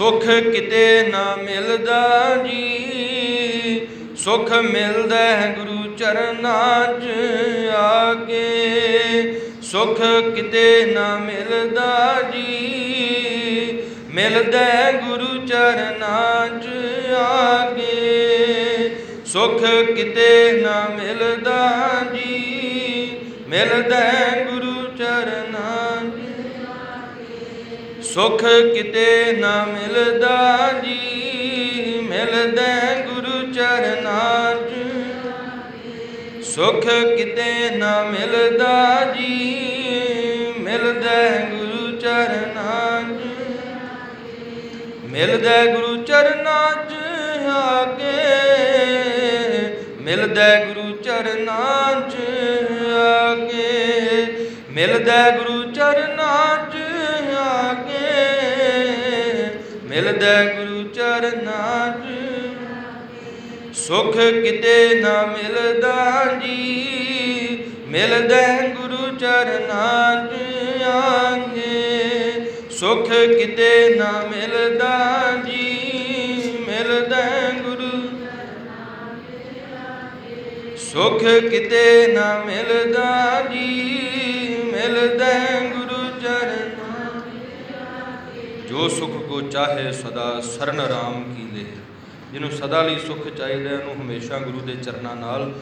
ਸੁਖ ਕਿਤੇ ਨਾ ਮਿਲਦਾ ਜੀ। ਸੁਖ ਮਿਲਦਾ ਹੈ ਗੁਰੂ ਚਰਨਾਂ 'ਚ ਆ ਕੇ। ਸੁਖ ਕਿਤੇ ਨਾ ਮਿਲਦਾ ਜੀ। ਮਿਲਦਾ ਹੈ ਗੁਰੂ ਚਰਨਾਂ 'ਚ ਆ ਕੇ। ਸੁਖ ਕਿਤੇ ਨਾ ਮਿਲਦਾ ਜੀ। ਮਿਲਦਾ ਹੈ ਗੁਰੂ ਸੁਖ ਕਿਤੇ ਨਾ ਮਿਲਦਾ ਜੀ, ਮਿਲਦਾ ਗੁਰੂ ਚਰਨਾਂ 'ਚ। ਸੁਖ ਕਿਤੇ ਨਾ ਮਿਲਦਾ ਜੀ, ਮਿਲਦਾ ਗੁਰੂ ਚਰਨਾਂ 'ਚ। ਮਿਲਦਾ ਗੁਰੂ ਚਰਨਾਂ 'ਚ ਆ ਕੇ, ਮਿਲਦਾ ਗੁਰੂ ਚਰਨਾਂ 'ਚ ਆ ਕੇ। ਮਿਲਦਾ ਗੁਰੂ ਚਰਨਾਂ 'ਚ ਮਿਲਦਾ ਗੁਰੂ ਚਰਨਾਂ 'ਚ ਸੁਖ ਕਿਤੇ ਨਾ ਮਿਲਦਾ ਜੀ। ਮਿਲਦਾ ਗੁਰੂ ਚਰਨਾਂ 'ਚ ਆਂਗੇ। ਸੁਖ ਕਿਤੇ ਨਾ ਮਿਲਦਾ ਜੀ। ਮਿਲਦਾ ਗੁਰੂ ਸੁਖ ਕਿਤੇ ਨਾ ਮਿਲਦਾ ਜੀ। ਜੋ ਸੁਖ ਕੋ ਚਾਹੇ ਸਦਾ ਸਰਨ ਰਾਮ ਕੀ ਲੇ ਜਿਹਨੂੰ ਸਦਾ ਲਈ ਸੁਖ ਚਾਹੀਦਾ ਉਹਨੂੰ ਹਮੇਸ਼ਾ ਗੁਰੂ ਦੇ ਚਰਨਾਂ ਨਾਲ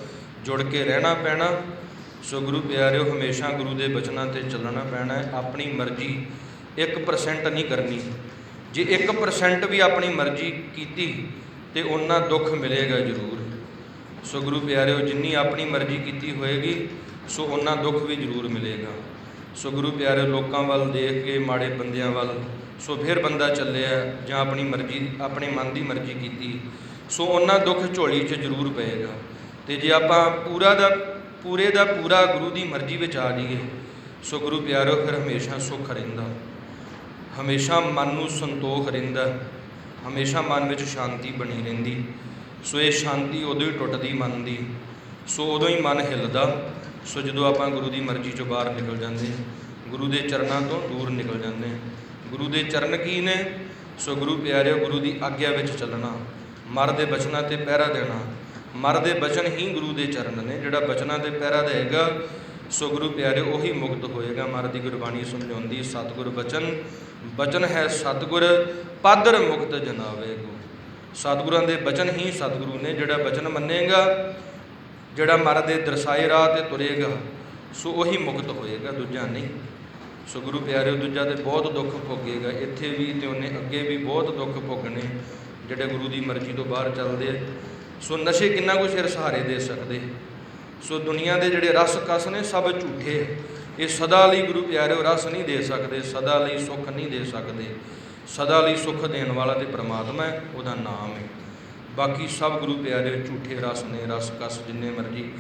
ਜੁੜ ਕੇ ਰਹਿਣਾ ਪੈਣਾ। ਸੋ ਗੁਰੂ ਪਿਆਰਿਓ, ਹਮੇਸ਼ਾ ਗੁਰੂ ਦੇ ਬਚਨਾਂ ਤੇ ਚੱਲਣਾ ਪੈਣਾ ਹੈ। ਆਪਣੀ ਮਰਜ਼ੀ 1% ਨਹੀਂ ਕਰਨੀ। ਜੇ 1% ਵੀ ਆਪਣੀ ਮਰਜ਼ੀ ਕੀਤੀ, ਤੇ ਉਹਨਾਂ ਦੁੱਖ ਮਿਲੇਗਾ ਜ਼ਰੂਰ। ਸੋ ਗੁਰੂ ਪਿਆਰਿਓ, ਜਿੰਨੀ ਆਪਣੀ ਮਰਜ਼ੀ ਕੀਤੀ ਹੋਏਗੀ, ਸੋ ਉਹਨਾਂ ਦੁੱਖ ਵੀ ਜ਼ਰੂਰ ਮਿਲੇਗਾ। ਸੋ ਗੁਰੂ ਪਿਆਰਿਓ, ਲੋਕਾਂ ਵੱਲ ਦੇਖ ਕੇ, ਮਾੜੇ ਬੰਦਿਆਂ ਵੱਲ ਸੋ ਫਿਰ ਬੰਦਾ ਚੱਲਿਆ ਜਾਂ ਆਪਣੀ ਮਰਜ਼ੀ, ਆਪਣੇ ਮਨ ਦੀ ਮਰਜ਼ੀ ਕੀਤੀ। ਸੋ ਉਹਨਾਂ ਦੁੱਖ ਝੋਲੀ 'ਚ ਜ਼ਰੂਰ ਪਏਗਾ। ਤੇ ਜੇ ਆਪਾਂ ਪੂਰਾ ਦਾ, ਪੂਰੇ ਦਾ ਪੂਰਾ ਗੁਰੂ ਦੀ ਮਰਜ਼ੀ ਵਿੱਚ ਆ ਜਾਈਏ, ਸੋ ਗੁਰੂ ਪਿਆਰਿਓ ਫਿਰ ਹਮੇਸ਼ਾ ਸੁੱਖ ਰਹਿੰਦਾ। ਹਮੇਸ਼ਾ ਮਨ ਨੂੰ ਸੰਤੋਖ ਰਹਿੰਦਾ। ਹਮੇਸ਼ਾ ਮਨ ਵਿੱਚ ਸ਼ਾਂਤੀ ਬਣੀ ਰਹਿੰਦੀ। ਸੋ ਇਹ ਸ਼ਾਂਤੀ ਉਦੋਂ ਹੀ ਟੁੱਟਦੀ ਮਨ ਦੀ। ਸੋ ਉਦੋਂ ਹੀ ਮਨ ਹਿੱਲਦਾ। ਸੋ ਜਦੋਂ ਆਪਾਂ ਗੁਰੂ ਦੀ ਮਰਜ਼ੀ ਚੋਂ ਬਾਹਰ ਨਿਕਲ ਜਾਂਦੇ, ਗੁਰੂ ਦੇ ਚਰਨਾਂ ਤੋਂ ਦੂਰ ਨਿਕਲ ਜਾਂਦੇ। ਗੁਰੂ ਦੇ ਚਰਨ ਕੀ ਨੇ? ਸੋ ਗੁਰੂ ਪਿਆਰਿਓ, ਗੁਰੂ ਦੀ ਆਗਿਆ ਵਿੱਚ ਚੱਲਣਾ, ਮਰ ਦੇ ਬਚਨਾਂ ਤੇ ਪਹਿਰਾ ਦੇਣਾ। ਮਰ ਦੇ ਬਚਨ ਹੀ ਗੁਰੂ ਦੇ ਚਰਨ ਨੇ, ਜਿਹੜਾ ਬਚਨਾਂ ਤੇ ਪਹਿਰਾ ਦੇਗਾ ਸੋ ਗੁਰੂ ਪਿਆਰਿਓ, ਉਹੀ ਮੁਕਤ ਹੋਏਗਾ। ਮਰ ਦੀ ਗੁਰਬਾਣੀ ਸਮਝਾਉਂਦੀ ਸਤਿਗੁਰ ਬਚਨ ਬਚਨ ਹੈ ਸਤਿਗੁਰ, ਪਾਦਰ ਮੁਕਤ ਜਨਾਵੇਗੋ ਸਤਿਗੁਰਾਂ ਦੇ ਬਚਨ ਹੀ ਸਤਿਗੁਰੂ ਨੇ, ਜਿਹੜਾ ਬਚਨ ਮੰਨੇਗਾ, ਜਿਹੜਾ ਮਰ ਦੇ ਦਰਸਾਏ ਰਾਹ ਤੇ ਤੁਰੇਗਾ, ਸੋ ਉਹੀ ਮੁਕਤ ਹੋਏਗਾ, ਦੂਜਾ ਨਹੀਂ। ਸੋ ਗੁਰੂ ਪਿਆਰਿਓ, ਦੂਜਾ ਤੇ ਬਹੁਤ ਦੁੱਖ ਭੋਗੇਗਾ। ਇੱਥੇ ਵੀ ਤੇ ਉਹਨੇ ਅੱਗੇ ਵੀ ਬਹੁਤ ਦੁੱਖ ਭੋਗਣੇ, ਜਿਹੜੇ ਗੁਰੂ ਦੀ ਮਰਜ਼ੀ ਤੋਂ ਬਾਹਰ ਚੱਲਦੇ ਆ। ਸੋ ਨਸ਼ੇ ਕਿੰਨਾ ਕੁ ਸਿਰ ਸਹਾਰੇ ਦੇ ਸਕਦੇ? ਸੋ ਦੁਨੀਆ ਦੇ ਜਿਹੜੇ ਰਸ ਕਸ ਨੇ, ਸਭ ਝੂਠੇ ਇਹ ਸਦਾ ਲਈ ਗੁਰੂ ਪਿਆਰਿਓ, ਰਸ ਨਹੀਂ ਦੇ ਸਕਦੇ, ਸਦਾ ਲਈ ਸੁੱਖ ਨਹੀਂ ਦੇ ਸਕਦੇ। ਸਦਾ ਲਈ ਸੁੱਖ ਦੇਣ ਵਾਲਾ ਤੇ ਪ੍ਰਮਾਤਮਾ ਹੈ, ਉਹਦਾ ਨਾਮ ਹੈ। ਬਾਕੀ ਸਭ ਗੁਰੂ ਪਿਆਰਿਓ, ਝੂਠੇ ਰਸ ਨੇ, ਰਸ ਕਸ ਜਿੰਨੇ ਮਰਜ਼ੀ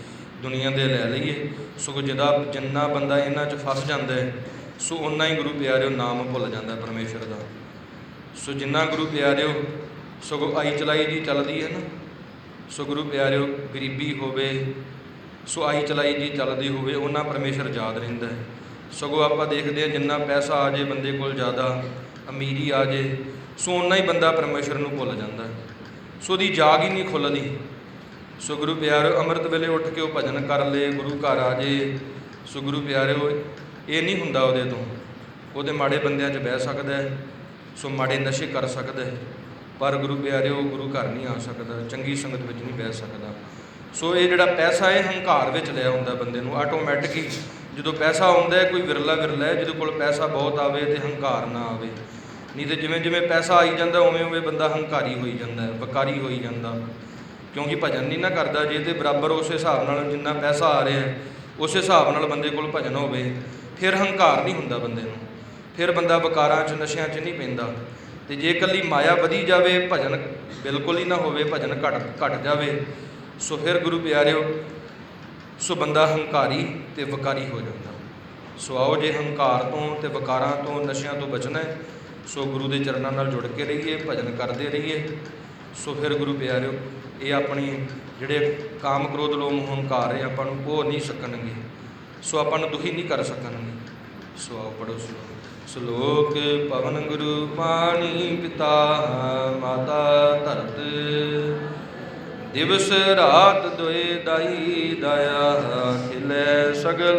ਦੁਨੀਆ ਦੇ ਲੈ ਲਈਏ। ਸੋ ਜਿਹਦਾ ਜਿੰਨਾ ਬੰਦਾ ਇਹਨਾਂ 'ਚ ਫਸ ਜਾਂਦਾ ਹੈ ਸੋ ਉਨਾ ਹੀ ਗੁਰੂ ਪਿਆਰਿਓ ਨਾਮ ਭੁੱਲ ਜਾਂਦਾ ਹੈ ਪਰਮੇਸ਼ਰ ਦਾ। ਸੋ ਜਿੰਨਾ ਗੁਰੂ ਪਿਆਰਿਓ ਸਗੋਂ ਆਈ ਚਲਾਈ ਜੀ ਚੱਲਦੀ ਹੈ ਨਾ, ਸੋ ਗੁਰੂ ਪਿਆਰਿਓ ਗਰੀਬੀ ਹੋਵੇ, ਸੋ ਆਈ ਚਲਾਈ ਜੀ ਚੱਲਦੀ ਹੋਵੇ ਉਹਨਾਂ ਪਰਮੇਸ਼ਰ ਯਾਦ ਰਹਿੰਦਾ ਹੈ। ਸਗੋਂ ਆਪਾਂ ਦੇਖਦੇ ਹਾਂ ਜਿੰਨਾ ਪੈਸਾ ਆ ਜੇ ਬੰਦੇ ਕੋਲ ਜ਼ਿਆਦਾ, ਅਮੀਰੀ ਆ ਜੇ, ਸੋ ਉਨਾ ਹੀ ਬੰਦਾ ਪਰਮੇਸ਼ਰ ਨੂੰ ਭੁੱਲ ਜਾਂਦਾ ਹੈ। ਸੋ ਉਹਦੀ ਜਾਗ ਹੀ ਨਹੀਂ ਖੁੱਲਦੀ। ਸੋ ਗੁਰੂ ਪਿਆਰਿਓ ਅੰਮ੍ਰਿਤ ਵੇਲੇ ਉੱਠ ਕੇ ਉਹ ਭਜਨ ਕਰ ਲੇ, ਗੁਰੂ ਘਰ ਆ ਜੇ। ਸੋ ਗੁਰੂ ਪਿਆਰਿਓ ਇਹ ਨਹੀਂ ਹੁੰਦਾ ਉਹਦੇ ਤੋਂ। ਉਹਦੇ ਮਾੜੇ ਬੰਦਿਆਂ 'ਚ ਬਹਿ ਸਕਦਾ ਹੈ, ਸੋ ਮਾੜੇ ਨਸ਼ੇ ਕਰ ਸਕਦਾ ਹੈ। ਪਰ ਗੁਰੂ ਪਿਆਰਿਓ, ਗੁਰੂ ਘਰ ਨਹੀਂ ਆ ਸਕਦਾ, ਚੰਗੀ ਸੰਗਤ ਵਿੱਚ ਨਹੀਂ ਬਹਿ ਸਕਦਾ। ਸੋ ਇਹ ਜਿਹੜਾ ਪੈਸਾ ਇਹ ਹੰਕਾਰ ਵਿੱਚ ਲਿਆ ਹੁੰਦਾ ਬੰਦੇ ਨੂੰ ਆਟੋਮੈਟਿਕ ਹੀ ਜਦੋਂ ਪੈਸਾ ਆਉਂਦਾ ਹੈ, ਕੋਈ ਵਿਰਲਾ ਵਿਰਲਾ ਹੈ, ਜਿਹਦੇ ਕੋਲ ਪੈਸਾ ਬਹੁਤ ਆਵੇ ਤੇ ਹੰਕਾਰ ਨਾ ਆਵੇ। ਨਹੀਂ ਤੇ ਜਿਵੇਂ ਜਿਵੇਂ ਪੈਸਾ ਆਈ ਜਾਂਦਾ, ਉਵੇਂ ਉਵੇਂ ਬੰਦਾ ਹੰਕਾਰੀ ਹੋਈ ਜਾਂਦਾ ਹੈ, ਵਕਾਰੀ ਹੋਈ ਜਾਂਦਾ। ਕਿਉਂਕਿ ਭਜਨ ਨਹੀਂ ਨਾ ਕਰਦਾ, ਜੇ ਤੇ ਬਰਾਬਰ ਉਸ ਹਿਸਾਬ ਨਾਲ ਜਿੰਨਾ ਪੈਸਾ ਆ ਰਿਹਾ ਹੈ, ਉਸ ਹਿਸਾਬ ਨਾਲ ਬੰਦੇ ਕੋਲ ਭਜਨ ਹੋਵੇ। ਫਿਰ ਹੰਕਾਰ ਨਹੀਂ ਹੁੰਦਾ ਬੰਦੇ ਨੂੰ। ਫਿਰ ਬੰਦਾ ਵਕਾਰਾਂ 'ਚ, ਨਸ਼ਿਆਂ 'ਚ ਨਹੀਂ ਪੈਂਦਾ। ਤੇ ਜੇ ਇਕੱਲੀ ਮਾਇਆ ਵਧੀ ਜਾਵੇ, ਭਜਨ ਬਿਲਕੁਲ ਹੀ ਨਾ ਹੋਵੇ, ਭਜਨ ਘਟ ਘਟ ਜਾਵੇ, ਸੋ ਫਿਰ ਗੁਰੂ ਪਿਆਰਿਓ, ਸੋ ਬੰਦਾ ਹੰਕਾਰੀ ਤੇ ਵਕਾਰੀ ਹੋ ਜਾਂਦਾ। ਸੋ ਆਓ ਜੇ ਹੰਕਾਰ ਤੋਂ ਤੇ ਵਕਾਰਾਂ ਤੋਂ, ਨਸ਼ਿਆਂ ਤੋਂ ਬਚਣਾ ਹੈ, ਸੋ ਗੁਰੂ ਦੇ ਚਰਨਾਂ ਨਾਲ ਜੁੜ ਕੇ ਰਹੀਏ, ਭਜਨ ਕਰਦੇ ਰਹੀਏ। ਸੋ ਫਿਰ ਗੁਰੂ ਪਿਆਰਿਓ, ਇਹ ਆਪਣੀ ਜਿਹੜੇ ਕਾਮ ਕ੍ਰੋਧ ਲੋਭ ਹੰਕਾਰ ਹੈ ਆਪਾਂ ਨੂੰ ਉਹ ਨਹੀਂ ਸਕਣਗੇ। ਸੋ ਆਪਾਂ ਨੂੰ ਦੁਖੀ ਨਹੀਂ ਕਰ ਸਕਣਗੇ। ਸੋ ਆਓ ਪੜੋ ਸ਼ਲੋਕ ਸ਼ਲੋਕ ਪਵਨ ਗੁਰੂ ਪਾਣੀ ਪਿਤਾ ਮਾਤਾ ਧਰਤ, ਦਿਵਸ ਰਾਤ ਦੋਏ ਦਾਈ ਦਇਆ ਖਿਲੇ ਸਗਲ